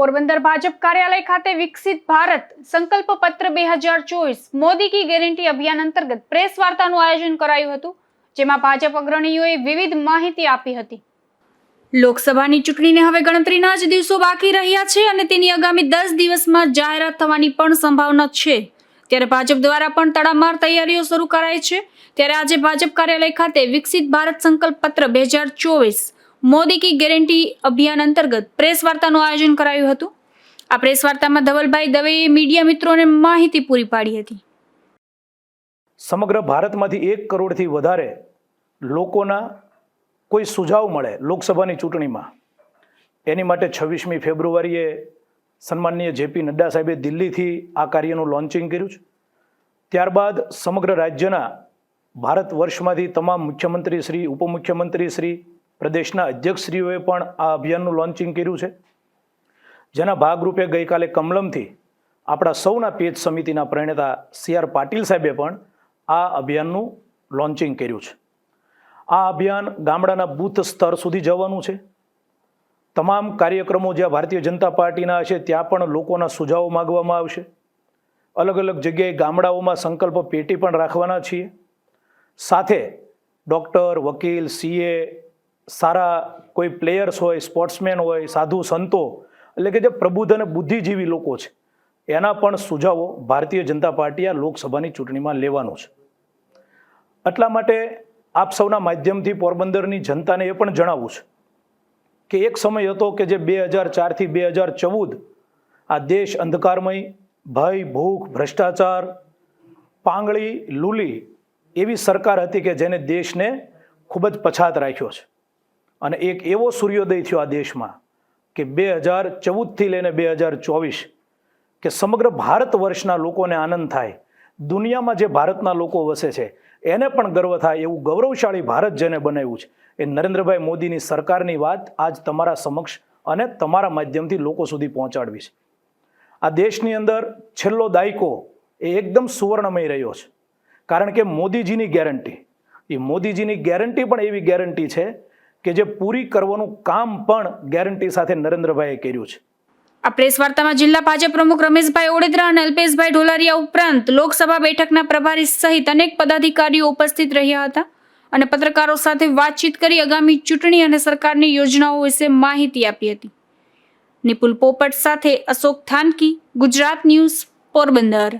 પોરબંદર ભાજપ કાર્યાલય ખાતે વિકસિત ભારત સંકલ્પ પત્ર બે હજાર ચોવીસ મોદી કી ગેરંટી અભિયાન અંતર્ગત પ્રેસ વાર્તાનું આયોજન કરાયું હતું, જેમાં ભાજપ અગ્રણીઓએ વિવિધ માહિતી આપી હતી. લોકસભાની ચૂંટણીને હવે ગણતરીના જ દિવસો બાકી રહ્યા છે અને તેની આગામી દસ દિવસમાં જાહેરાત થવાની પણ સંભાવના છે. ત્યારે ભાજપ દ્વારા પણ તડામાર તૈયારીઓ શરૂ કરાઈ છે. ત્યારે આજે ભાજપ કાર્યાલય ખાતે વિકસિત ભારત સંકલ્પ પત્ર બે હજાર ચોવીસ મોદી કી ગેરંટી અભિયાન અંતર્ગત પ્રેસ વાર્તાનું આયોજન કરાયું હતું. આ પ્રેસ વાર્તામાં ધવલભાઈ દવેએ મીડિયા મિત્રોને માહિતી પૂરી પાડી હતી. સમગ્ર ભારતમાંથી એક કરોડથી વધારે લોકોના કોઈ સુઝાવ મળે લોકસભાની ચૂંટણીમાં. એની માટે છવ્વીસમી ફેબ્રુઆરીએ સન્માનનીય જેપી નડ્ડા સાહેબે દિલ્હીથી આ કાર્યનું લોન્ચિંગ કર્યું છે. ત્યારબાદ સમગ્ર રાજ્યના ભારત વર્ષમાંથી તમામ મુખ્યમંત્રી શ્રી, ઉપમુખ્યમંત્રી શ્રી પ્રદેશના અધ્યક્ષશ્રીઓએ પણ આ અભિયાનનું લોન્ચિંગ કર્યું છે. જેના ભાગરૂપે ગઈકાલે કમલમથી આપણા સૌના પેજ સમિતિના પ્રણેતા સી આર પાટીલ સાહેબે પણ આ અભિયાનનું લોન્ચિંગ કર્યું છે. આ અભિયાન ગામડાના બૂથ સ્તર સુધી જવાનું છે. તમામ કાર્યક્રમો જ્યાં ભારતીય જનતા પાર્ટીના હશે ત્યાં પણ લોકોના સુઝાવો માગવામાં આવશે. અલગ અલગ જગ્યાએ ગામડાઓમાં સંકલ્પ પેટી પણ રાખવાના છીએ. સાથે ડૉક્ટર, વકીલ, સીએ સારા કોઈ પ્લેયર્સ હોય, સ્પોર્ટ્સમેન હોય, સાધુ સંતો, એટલે કે જે પ્રબુદ્ધ અને બુદ્ધિજીવી લોકો છે, એના પણ સુઝાવો ભારતીય જનતા પાર્ટી આ લોકસભાની ચૂંટણીમાં લેવાનું છે. એટલા માટે આપ સૌના માધ્યમથી પોરબંદરની જનતાને એ પણ જણાવવું છે કે એક સમય હતો કે જે બે હજાર ચારથી બે હજાર ચૌદ આ દેશ અંધકારમય, ભય, ભૂખ, ભ્રષ્ટાચાર, પાંગળી, લૂલી એવી સરકાર હતી કે જેને દેશને ખૂબ જ પછાત રાખ્યો છે. અને એક એવો સૂર્યોદય થયો આ દેશમાં કે બે હજાર ચૌદથી લઈને બે હજાર ચોવીસ કે સમગ્ર ભારત વર્ષના લોકોને આનંદ થાય. દુનિયામાં જે ભારતના લોકો વસે છે, એને પણ ગર્વ થાય એવું ગૌરવશાળી ભારત જેને બનાવ્યું છે. એ નરેન્દ્રભાઈ મોદીની સરકારની વાત આજ તમારા સમક્ષ અને તમારા માધ્યમથી લોકો સુધી પહોંચાડવી છે. આ દેશની અંદર છેલ્લો દાયકો એ એકદમ સુવર્ણમય રહ્યો છે. કારણ કે મોદીજીની ગેરંટી, એ મોદીજીની ગેરંટી પણ એવી ગેરંટી છે કે જે પૂરી કરવાનું કામ પણ ગેરંટી સાથે નરેન્દ્રભાઈએ કર્યું છે. આ પ્રેસ વાર્તામાં જિલ્લા ભાજપ પ્રમુખ રમેશભાઈ ઓડેદરા અને અલ્પેશભાઈ ઢોલારિયા ઉપરાંત લોકસભા બેઠકના પ્રભારી સહિત અનેક પદાધિકારીઓ ઉપસ્થિત રહ્યા હતા અને પત્રકારો સાથે વાતચીત કરી આગામી ચૂંટણી અને સરકારની યોજનાઓ વિશે માહિતી આપી હતી. નિપુલ પોપટ સાથે અશોક થાનકી, ગુજરાત ન્યૂઝ પોરબંદર.